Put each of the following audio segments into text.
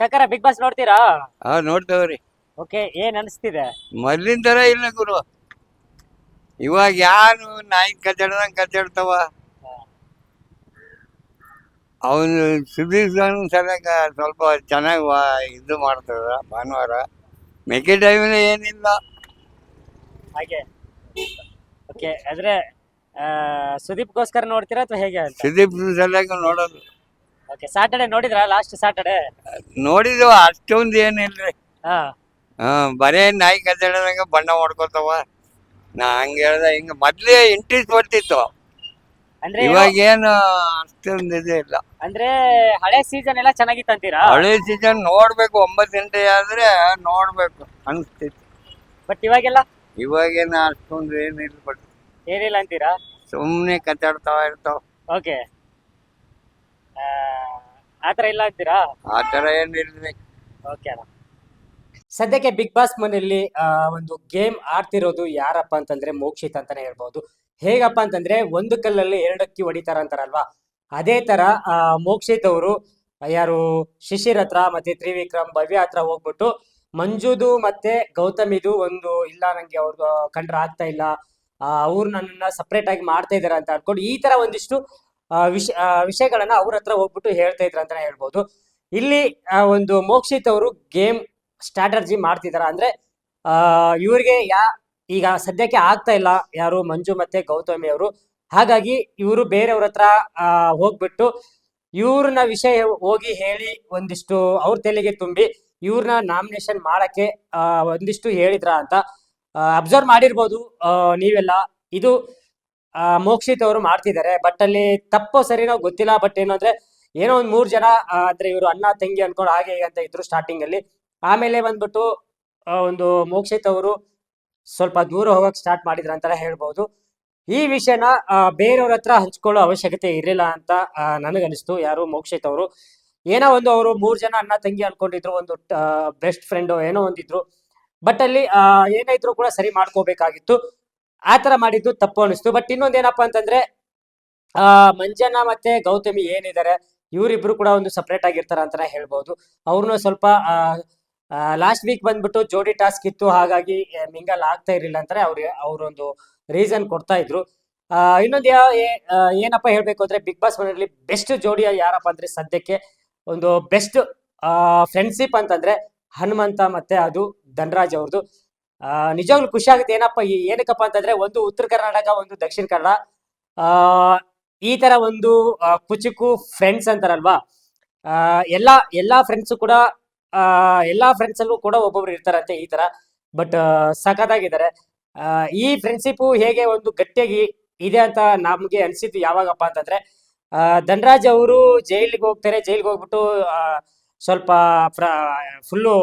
ಕಕ್ಕರ big boss ನೋಡ್ತೀರಾ? ಹಾ ನೋಡ್ತೇವ್ರಿ okay ಏನ್ ಅನಿಸ್ತಿದೆ? ಮೊದ್ಲಿನ ತರ ಇಲ್ಲ ಗುರು. ಇವಾಗ ಯಾರು ನಾಯಿ ಕಚ್ಚಾಡ್ದಂಗ್ ಕಚ್ಚಾಡ್ತಾವ ಅವನು ಸುದೀಪ್ ಸರಿಯಾಗ ಸ್ವಲ್ಪ ಚೆನ್ನಾಗಿ ಇದು ಮಾಡ್ತಾರ ಭಾನುವಾರ. ಮೆಕ್ಕೆ ಟೈಮಿನ ಏನಿಲ್ಲ. ಹಾಗೆ. ಓಕೆ ಆದ್ರೆ ಸುದೀಪ್ ಸುದೀಪ್ಗೋಸ್ಕರ ನೋಡ್ತೀರಾ ಅಥವಾ ಹೇಗೆ ಅಂತ? ಸುದೀಪ್ ಸಲಕ ನೋಡೋದು. ಓಕೆ ಸಾಟರ್ಡೆ ನೋಡಿದ್ರಾ ಲಾಸ್ಟ್ ಸಾಟರ್ಡೆ ನೋಡಿದ್ವು ಅಷ್ಟೊಂದು ಏನಿಲ್ರಿ. ಹಾ. ಹಾ ಬರೇ ನಾಯಿ ಕದ್ದಾಡದಂಗ ಬಣ್ಣ ಹೊಡ್ಕೊತಾವ. ನಾ ಹಂಗ ಹೇಳ್ದ ಹಿಂಗ ಮೊದ್ಲೇ ಇಂಟ್ರೆಸ್ಟ್ ಬರ್ತಿತ್ತು. ಅಂದ್ರೆ ಇವಾಗ ಏನು ಅಷ್ಟೊಂದು ಇದು ಇಲ್ಲ. ಅಂದ್ರೆ ಹಳೆ ಸೀಸನ್ ಎಲ್ಲ ಚೆನ್ನಾಗಿತ್ತು ಅಂತೀರಾ? ಹಳೆ ಸೀಸನ್ ನೋಡ್ಬೇಕು ಒಂಬತ್ತು ಗಂಟೆ ಆದ್ರೆ ನೋಡ್ಬೇಕು ಅನಿಸ್ತಿತ್ತು. ಬಟ್ ಇವಾಗೆಲ್ಲ? ಇವಾಗೇನು ಅಷ್ಟೊಂದು ಏನಿಲ್ಲ ಬಟ್ ಏನಿಲ್ಲ ಅಂತೀರಾ? ಸುಮ್ಮನೆ ಕತ್ತಾಡ್ತಾವ ಇರ್ತಾವ. ಓಕೆ ಇಲ್ಲ ಅಂತೀರಾ? ಆ ತರ ಏನಿಲ್ರಿ ಓಕೆ ಅಣ್ಣ. ಸದ್ಯಕ್ಕೆ ಬಿಗ್ ಬಾಸ್ ಮನೆಯಲ್ಲಿ ಆ, ಒಂದು ಗೇಮ್ ಆಡ್ತಿರೋದು ಯಾರಪ್ಪ ಅಂತಂದ್ರೆ ಮೋಕ್ಷಿತ್ ಅಂತಾನೆ ಹೇಳ್ಬಹುದು ಹೇಗಪ್ಪ ಅಂತಂದ್ರೆ ಒಂದು ಕಲ್ಲಲ್ಲಿ ಎರಡಕ್ಕಿ ಹೊಡಿತಾರ ಅಂತಾರಲ್ವಾ? ಅದೇ ತರ ಆ, ಮೋಕ್ಷಿತ್ ಅವರು ಯಾರು ಶಿಶಿರ್ ಹತ್ರ ಮತ್ತೆ ತ್ರಿವಿಕ್ರಮ್ ಭವ್ಯ ಹತ್ರ ಹೋಗ್ಬಿಟ್ಟು ಮಂಜುದು ಮತ್ತೆ ಗೌತಮಿದು ಒಂದು ಇಲ್ಲ ನಂಗೆ ಅವ್ರದ್ದು ಕಂಡ್ರ ಆಗ್ತಾ ಇಲ್ಲ ಅವ್ರು ನನ್ನನ್ನ ಸಪ್ರೇಟ್ ಆಗಿ ಮಾಡ್ತಾ ಇದಾರೆ ಅಂತ ಅನ್ಕೊಂಡು ಈ ತರ ಒಂದಿಷ್ಟು ಆ, ವಿಷ ವಿಷಯಗಳನ್ನ ಅವ್ರ ಹತ್ರ ಹೋಗ್ಬಿಟ್ಟು ಹೇಳ್ತಾ ಇದ್ರ ಅಂತಾನೆ ಹೇಳ್ಬೋದು. ಇಲ್ಲಿ ಒಂದು ಮೋಕ್ಷಿತ್ ಅವರು ಗೇಮ್ ಸ್ಟ್ರಾಟರ್ಜಿ ಮಾಡ್ತಿದಾರ ಅಂದ್ರೆ, ಆ, ಇವ್ರಿಗೆ ಯಾ, ಈಗ ಸದ್ಯಕ್ಕೆ ಆಗ್ತಾ ಇಲ್ಲ ಯಾರು ಮಂಜು ಮತ್ತೆ ಗೌತಮಿ ಅವರು. ಹಾಗಾಗಿ ಇವರು ಬೇರೆಯವ್ರ ಹತ್ರ ಹೋಗ್ಬಿಟ್ಟು ಇವ್ರನ್ನ ವಿಷಯ ಹೋಗಿ ಹೇಳಿ ಒಂದಿಷ್ಟು ಅವ್ರ ತೆಲೆಗೆ ತುಂಬಿ ಇವ್ರನ್ನ ನಾಮಿನೇಷನ್ ಮಾಡಕ್ಕೆ ಒಂದಿಷ್ಟು ಹೇಳಿದ್ರ ಅಂತ ಅಬ್ಸರ್ವ್ ಮಾಡಿರ್ಬೋದು ನೀವೆಲ್ಲ. ಇದು ಮೋಕ್ಷಿತ್ ಅವರು ಮಾಡ್ತಿದ್ದಾರೆ. ಬಟ್ ಅಲ್ಲಿ ತಪ್ಪೋ ಸರಿನೋ ಗೊತ್ತಿಲ್ಲ. ಬಟ್ ಏನು ಏನೋ ಒಂದ್ ಮೂರ್ ಜನ ಆ, ಅಂದ್ರೆ ಇವರು ಅಣ್ಣ ತಂಗಿ ಅನ್ಕೊಂಡು ಹಾಗೆ ಅಂತ ಇದ್ರು ಸ್ಟಾರ್ಟಿಂಗ್ ಅಲ್ಲಿ. ಆಮೇಲೆ ಬಂದ್ಬಿಟ್ಟು ಆ, ಒಂದು ಮೋಕ್ಷಿತ್ ಅವರು ಸ್ವಲ್ಪ ದೂರ ಹೋಗಕ್ ಸ್ಟಾರ್ಟ್ ಮಾಡಿದ್ರ ಅಂತ ಹೇಳ್ಬಹುದು ಈ ವಿಷಯನ ಆ, ಬೇರೆಯವ್ರ ಹತ್ರ ಹಂಚ್ಕೊಳ್ಳೋ ಅವಶ್ಯಕತೆ ಇರಲಿಲ್ಲ ಅಂತ ಆ, ನನಗನಿಸ್ತು ಯಾರು ಮೋಕ್ಷಿತ್ ಅವರು. ಏನೋ ಒಂದು ಅವರು ಮೂರ್ ಜನ ಅಣ್ಣ ತಂಗಿ ಅನ್ಕೊಂಡಿದ್ರು ಒಂದು ಬೆಸ್ಟ್ ಫ್ರೆಂಡ್ ಏನೋ ಒಂದಿದ್ರು. ಬಟ್ ಅಲ್ಲಿ ಆ, ಏನೇ ಇದ್ರು ಕೂಡ ಸರಿ ಮಾಡ್ಕೋಬೇಕಾಗಿತ್ತು. ಆ ತರ ಮಾಡಿದ್ದು ತಪ್ಪು ಅನಿಸ್ತು. ಬಟ್ ಇನ್ನೊಂದ್ ಏನಪ್ಪಾ ಅಂತಂದ್ರೆ ಆ ಮಂಜಣ್ಣ ಮತ್ತೆ ಗೌತಮಿ ಏನಿದ್ದಾರೆ ಇವರಿಬ್ರು ಕೂಡ ಒಂದು ಸಪ್ರೇಟ್ ಆಗಿರ್ತಾರ ಅಂತಾನೆ ಹೇಳ್ಬಹುದು ಅವ್ರನ್ನ ಸ್ವಲ್ಪ ಲಾಸ್ಟ್ ವೀಕ್ ಬಂದ್ಬಿಟ್ಟು ಜೋಡಿ ಟಾಸ್ಕ್ ಇತ್ತು ಹಾಗಾಗಿ ಮಿಂಗಲ್ ಆಗ್ತಾ ಇರಲಿಲ್ಲ ಅಂತಾರೆ ಅವ್ರಿಗೆ ಅವ್ರೊಂದು ರೀಸನ್ ಕೊಡ್ತಾ ಇದ್ರು. ಆ, ಇನ್ನೊಂದು ಯಾವ ಏನಪ್ಪ ಹೇಳ್ಬೇಕು ಅಂದ್ರೆ ಬಿಗ್ ಬಾಸ್ ಮನೆಯಲ್ಲಿ ಬೆಸ್ಟ್ ಜೋಡಿ ಯಾರಪ್ಪ ಅಂದ್ರೆ ಸದ್ಯಕ್ಕೆ ಒಂದು ಬೆಸ್ಟ್ ಫ್ರೆಂಡ್ಶಿಪ್ ಅಂತಂದ್ರೆ ಹನುಮಂತ ಮತ್ತೆ ಅದು ಧನರಾಜ್ ಅವ್ರದ್ದು ಆ, ನಿಜವಾಗ್ಲೂ ಖುಷಿ ಆಗುತ್ತೆ. ಏನಪ್ಪ ಏನಕ್ಕಪ್ಪ ಅಂತಂದ್ರೆ ಒಂದು ಉತ್ತರ ಕರ್ನಾಟಕ ಒಂದು ದಕ್ಷಿಣ ಕನ್ನಡ. ಆ ಈ ತರ ಒಂದು ಕುಚುಕು ಫ್ರೆಂಡ್ಸ್ ಅಂತಾರಲ್ವಾ? ಆ, ಎಲ್ಲಾ ಎಲ್ಲಾ ಫ್ರೆಂಡ್ಸ್ ಕೂಡ ಆ, ಎಲ್ಲಾ ಫ್ರೆಂಡ್ಸ್ ಅಲ್ಲೂ ಕೂಡ ಒಬ್ಬೊಬ್ರು ಇರ್ತಾರಂತೆ ಈ ತರ. ಬಟ್ ಸಖತ್ತಾಗಿದ್ದಾರೆ. ಈ ಫ್ರೆಂಡ್ಶಿಪ್ ಹೇಗೆ ಒಂದು ಗಟ್ಟಿಯಾಗಿ ಇದೆ ಅಂತ ನಮ್ಗೆ ಅನ್ಸಿದ್ದು ಯಾವಾಗಪ್ಪ ಅಂತಂದ್ರೆ ಧನರಾಜ್ ಅವರು ಜೈಲಿಗೆ ಹೋಗ್ತಾರೆ. ಜೈಲಿಗೆ ಹೋಗ್ಬಿಟ್ಟು ಸ್ವಲ್ಪ ಫುಲ್ಲು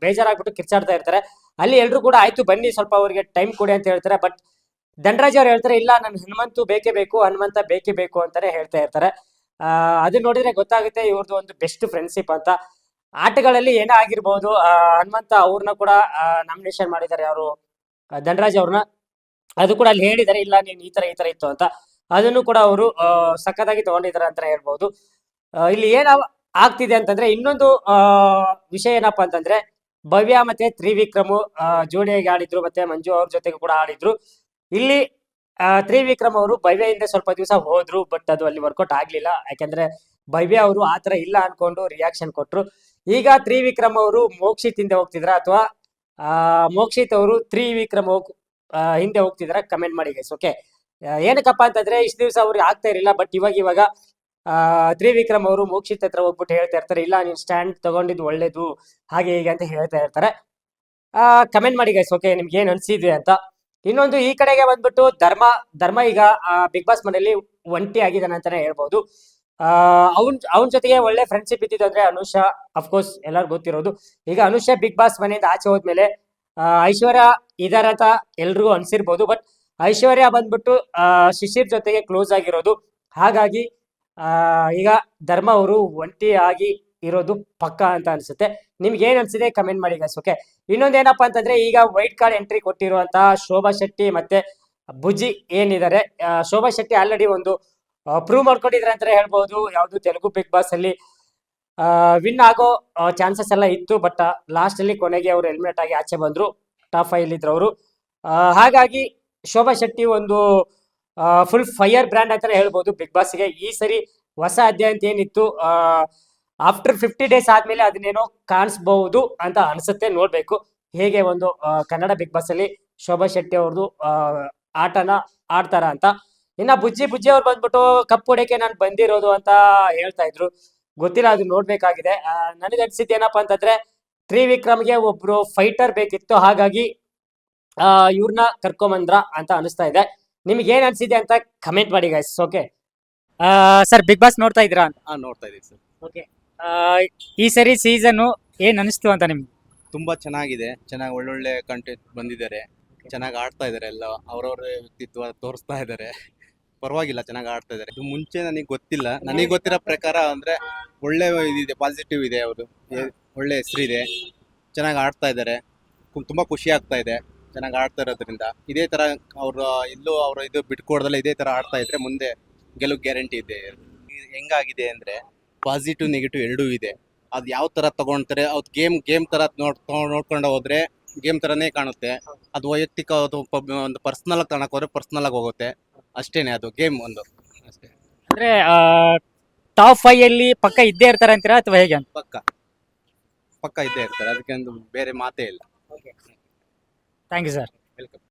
ಬೇಜಾರಾಗ್ಬಿಟ್ಟು ಕಿರ್ಚಾಡ್ತಾ ಇರ್ತಾರೆ. ಅಲ್ಲಿ ಎಲ್ರು ಕೂಡ ಆಯ್ತು, ಬನ್ನಿ ಸ್ವಲ್ಪ ಅವ್ರಿಗೆ ಟೈಮ್ ಕೊಡಿ ಅಂತ ಹೇಳ್ತಾರೆ. ಬಟ್ ಧನರಾಜ್ ಅವ್ರು ಹೇಳ್ತಾರೆ, ಇಲ್ಲ, ನನ್ ಹನುಮಂತು ಬೇಕೇ ಬೇಕು, ಹನುಮಂತ ಬೇಕೇ ಬೇಕು ಅಂತಾನೆ ಹೇಳ್ತಾ ಇರ್ತಾರೆ. ಅದನ್ನ ನೋಡಿದ್ರೆ ಗೊತ್ತಾಗುತ್ತೆ ಇವ್ರದ್ದು ಒಂದು ಬೆಸ್ಟ್ ಫ್ರೆಂಡ್ಶಿಪ್ ಅಂತ. ಆಟಗಳಲ್ಲಿ ಏನೇ ಆಗಿರ್ಬೋದು ಹನುಮಂತ ಅವ್ರನ್ನ ಕೂಡ ನಾಮಿನೇಷನ್ ಮಾಡಿದ್ದಾರೆ ಅವರು ಧನರಾಜ್ ಅವ್ರನ್ನ ಅದು ಕೂಡ ಅಲ್ಲಿ ಹೇಳಿದ್ದಾರೆ, ಇಲ್ಲ, ನೀನ್ ಈ ತರ ಈ ತರ ಇತ್ತು ಅಂತ. ಅದನ್ನು ಕೂಡ ಅವರು ಸಖತ್ತಾಗಿ ತಗೊಂಡಿದ್ದಾರೆ ಅಂತ ಹೇಳ್ಬೋದು. ಇಲ್ಲಿ ಏನ ಆಗ್ತಿದೆ ಅಂತಂದ್ರೆ ಇನ್ನೊಂದು ವಿಷಯ ಏನಪ್ಪಾ ಅಂತಂದ್ರೆ ಭವ್ಯ ಮತ್ತೆ ತ್ರಿವಿಕ್ರಮು ಜೋಡಿಯಾಗಿ ಆಡಿದ್ರು ಮತ್ತೆ ಮಂಜು ಅವ್ರ ಜೊತೆಗೂ ಕೂಡ ಆಡಿದ್ರು. ಇಲ್ಲಿ ತ್ರಿವಿಕ್ರಮ್ ಅವರು ಭವ್ಯದಿಂದ ಸ್ವಲ್ಪ ದಿವಸ ಹೋದ್ರು ಬಟ್ ಅದು ಅಲ್ಲಿ ವರ್ಕೌಟ್ ಆಗ್ಲಿಲ್ಲ. ಯಾಕಂದ್ರೆ ಭವ್ಯ ಅವರು ಆತರ ಇಲ್ಲ ಅನ್ಕೊಂಡು ರಿಯಾಕ್ಷನ್ ಕೊಟ್ರು. ಈಗ ತ್ರಿವಿಕ್ರಮ್ ಅವರು ಮೋಕ್ಷಿತ್ ಹಿಂದೆ ಹೋಗ್ತಿದ್ರ ಅಥವಾ ಮೋಕ್ಷಿತ್ ಅವರು ತ್ರಿವಿಕ್ರಮ್ ಹೋಗ್ ಹಿಂದೆ ಹೋಗ್ತಿದ್ರ? ಕಮೆಂಟ್ ಮಾಡಿ ಗೈಸ್ ಓಕೆ ಏನಕ್ಕಪ್ಪ ಅಂತಂದ್ರೆ ಇಷ್ಟು ದಿವಸ ಅವ್ರಿಗೆ ಆಗ್ತಾ ಇರಲಿಲ್ಲ ಬಟ್ ಇವಾಗ ಇವಾಗ ತ್ರಿವಿಕ್ರಮ್ ಅವರು ಮೋಕ್ಷಿತ್ ಹತ್ರ ಹೋಗ್ಬಿಟ್ಟು ಹೇಳ್ತಾ ಇರ್ತಾರೆ, ಇಲ್ಲ, ನೀನ್ ಸ್ಟ್ಯಾಂಡ್ ತಗೊಂಡಿದ್ದು ಒಳ್ಳೇದು, ಹಾಗೆ ಹೀಗೆ ಅಂತ ಹೇಳ್ತಾ ಇರ್ತಾರೆ. ಆ ಕಮೆಂಟ್ ಮಾಡಿ ಗೈಸ್ ಓಕೆ ನಿಮ್ಗೆ ಏನ್ ಅನ್ಸಿದ್ವಿ ಅಂತ. ಇನ್ನೊಂದು ಈ ಕಡೆಗೆ ಬಂದ್ಬಿಟ್ಟು ಧರ್ಮ ಧರ್ಮ ಈಗ ಬಿಗ್ ಬಾಸ್ ಮನೆಯಲ್ಲಿ ಒಂಟಿ ಆಗಿದ್ದಾನೆ ಅಂತಾನೆ ಹೇಳ್ಬಹುದು ಅವನ್ ಜೊತೆಗೆ ಒಳ್ಳೆ ಫ್ರೆಂಡ್ಶಿಪ್ ಇದ್ದಿದ್ದು ಅಂದ್ರೆ ಅನುಷಾ ಅಫ್ಕೋರ್ಸ್ ಎಲ್ಲರಿಗೂ ಗೊತ್ತಿರೋದು. ಈಗ ಅನುಷಾ ಬಿಗ್ ಬಾಸ್ ಮನೆಯಿಂದ ಆಚೆ ಹೋದ್ಮೇಲೆ ಐಶ್ವರ್ಯ ಇದಾರ ಅಂತ ಎಲ್ರಿಗೂ ಅನ್ಸಿರ್ಬೋದು. ಬಟ್ ಐಶ್ವರ್ಯ ಬಂದ್ಬಿಟ್ಟು ಶಿಶಿರ್ ಜೊತೆಗೆ ಕ್ಲೋಸ್ ಆಗಿರೋದು. ಹಾಗಾಗಿ ಈಗ ಧರ್ಮ ಅವರು ಒಂಟಿ ಆಗಿ ಇರೋದು ಪಕ್ಕ ಅಂತ ಅನ್ಸುತ್ತೆ. ನಿಮ್ಗೆ ಏನ್ ಅನ್ಸಿದೆ ಕಮೆಂಟ್ ಮಾಡಿ ಗೈಸ್ ಓಕೆ ಇನ್ನೊಂದ್ ಏನಪ್ಪಾ ಅಂತಂದ್ರೆ ಈಗ ವೈಟ್ ಕಾರ್ಡ್ ಎಂಟ್ರಿ ಕೊಟ್ಟಿರುವಂತಹ ಶೋಭಾ ಶೆಟ್ಟಿ ಮತ್ತೆ ಭುಜಿ ಏನಿದ್ದಾರೆ ಆ, ಶೋಭಾ ಶೆಟ್ಟಿ ಆಲ್ರೆಡಿ ಒಂದು ಪ್ರೂವ್ ಮಾಡ್ಕೊಂಡಿದ್ರೆ ಅಂತ ಹೇಳ್ಬೋದು. ಯಾವುದು ತೆಲುಗು ಬಿಗ್ ಬಾಸ್ ಅಲ್ಲಿ ವಿನ್ ಆಗೋ ಚಾನ್ಸಸ್ ಎಲ್ಲ ಇತ್ತು ಬಟ್ ಲಾಸ್ಟ್ ಅಲ್ಲಿ ಕೊನೆಗೆ ಅವರು ಹೆಲ್ಮೆಟ್ ಆಗಿ ಆಚೆ ಬಂದ್ರು. ಟಾಪ್ ಫೈವ್ ಇದ್ರು ಅವರು. ಹಾಗಾಗಿ ಶೋಭಾ ಶೆಟ್ಟಿ ಒಂದು ಫುಲ್ ಫೈಯರ್ ಬ್ರ್ಯಾಂಡ್ ಅಂತಾನೆ ಹೇಳ್ಬೋದು ಬಿಗ್ ಬಾಸ್ಗೆ ಈ ಸರಿ ಹೊಸ ಅಧ್ಯಾಯ ಅಂತ ಏನಿತ್ತು ಆಫ್ಟರ್ ಫಿಫ್ಟಿ ಡೇಸ್ ಆದ್ಮೇಲೆ ಅದನ್ನೇನೋ ಕಾಣಿಸ್ಬಹುದು ಅಂತ ಅನ್ಸುತ್ತೆ, ನೋಡ್ಬೇಕು. ಹೇಗೆ ಒಂದು ಕನ್ನಡ ಬಿಗ್ ಬಾಸ್ ಅಲ್ಲಿ ಶೋಭಾ ಶೆಟ್ಟಿ ಅವ್ರದ್ದು ಆಟನ ಆಡ್ತಾರ ಅಂತ. ಇನ್ನ ಬುಜ್ಜಿ ಬುಜ್ಜಿ ಅವ್ರು ಬಂದ್ಬಿಟ್ಟು ಕಪ್ ಹೊಡೆಯಕ್ಕೆ ನಾನು ಬಂದಿರೋದು ಅಂತ ಹೇಳ್ತಾ ಇದ್ರು. ಗೊತ್ತಿಲ್ಲ, ಅದು ನೋಡ್ಬೇಕಾಗಿದೆ. ನನಗೆ ಅನ್ಸಿದ್ದು ಏನಪ್ಪಾ ಅಂತಂದ್ರೆ, ತ್ರಿವಿಕ್ರಮ್ಗೆ ಒಬ್ರು ಫೈಟರ್ ಬೇಕಿತ್ತು. ಹಾಗಾಗಿ, ಆ ಇವ್ರನ್ನ ಕರ್ಕೊಂಬಂದ್ರ ಅಂತ ಅನಿಸ್ತಾ ಇದೆ. ನಿಮ್ಗೆ ಏನ್ ಅನ್ಸಿದೆ ಅಂತ ಕಮೆಂಟ್ ಮಾಡಿ guys okay sir Bigg Boss ನೋಡ್ತಾ ಇದ್ರಾ ಹಾ ನೋಡ್ತಾ ಇದೀವಿ ಸರ್. ಓಕೆ ಈ ಸರಿ ಸೀಸನ್ ಏನ್ ಅನಿಸ್ತು ಅಂತ ನಿಮ್ಗೆ? ತುಂಬಾ ಚೆನ್ನಾಗಿದೆ. ಚೆನ್ನಾಗಿ ಒಳ್ಳೊಳ್ಳೆ ಕಂಟೆಂಟ್ ಬಂದಿದ್ದಾರೆ. ಚೆನ್ನಾಗಿ ಆಡ್ತಾ ಇದ್ದಾರೆ ಎಲ್ಲ. ಅವ್ರವ್ರ ವ್ಯಕ್ತಿತ್ವ ತೋರಿಸ್ತಾ ಇದ್ದಾರೆ ಪರವಾಗಿಲ್ಲ ಚೆನ್ನಾಗಿ ಆಡ್ತಾ ಇದ್ದಾರೆ ಇದು ಮುಂಚೆ ನನಗೆ ಗೊತ್ತಿಲ್ಲ. ನನಗೆ ಗೊತ್ತಿರೋ ಪ್ರಕಾರ ಅಂದ್ರೆ ಒಳ್ಳೆ ಇದಿದೆ ಪಾಸಿಟಿವ್ ಇದೆ ಅವರು ಒಳ್ಳೆ ಹೆಸರಿದೆ. ಚೆನ್ನಾಗಿ ಆಡ್ತಾ ಇದ್ದಾರೆ ತುಂಬಾ ಖುಷಿ ಆಗ್ತಾ ಇದೆ. ಚೆನ್ನಾಗಿ ಆಡ್ತಾ ಇರೋದ್ರಿಂದ. ಇದೇ ತರ ಅವ್ರ ಇಲ್ಲೂ ಅವ್ರ ಇದು ಬಿಟ್ಕೊಡ್ದಲ್ಲ ಇದೇ ತರ ಆಡ್ತಾ ಇದ್ರೆ ಮುಂದೆ ಗೆಲುವು ಗ್ಯಾರಂಟಿ ಇದೆ. ಇದು ಹೆಂಗಾಗಿದೆ ಅಂದ್ರೆ ಪಾಸಿಟಿವ್ ನೆಗೆಟಿವ್ ಎರಡೂ ಇದೆ. ಅದು ಯಾವ ತರ ತಗೊಂತಾರೆ ಅದು ಗೇಮ್ ಗೇಮ್ ತರ ನೋಡ್ ನೋಡ್ಕೊಂಡು ಹೋದ್ರೆ ಗೇಮ್ ತರನೇ ಕಾಣುತ್ತೆ. ಅದು ವೈಯಕ್ತಿಕ ಅದು ಪಬ್- ಒಂದು ಪರ್ಸನಲ್ ತಗೊಳಕ್ ಹೋದ್ರೆ ಪರ್ಸನಲ್ ಆಗಿ ಹೋಗುತ್ತೆ. ಅಷ್ಟೇನೆ ಅದು ಗೇಮ್ ಒಂದು. ಅಷ್ಟೇ. ಅಂದ್ರೆ ಟಾಪ್ ಫೈವ್ ಅಲ್ಲಿ ಪಕ್ಕ ಇದ್ದೇ ಇರ್ತಾರೆ ಅಂತೀರಾ ಅಥವಾ ಹೇಗೆ ಅಂತ? ಪಕ್ಕ. ಪಕ್ಕ ಇದ್ದೇ ಇರ್ತಾರೆ. ಅದಕ್ಕೆ ಒಂದು ಬೇರೆ ಮಾತೇ ಇಲ್ಲ. Thank you sir welcome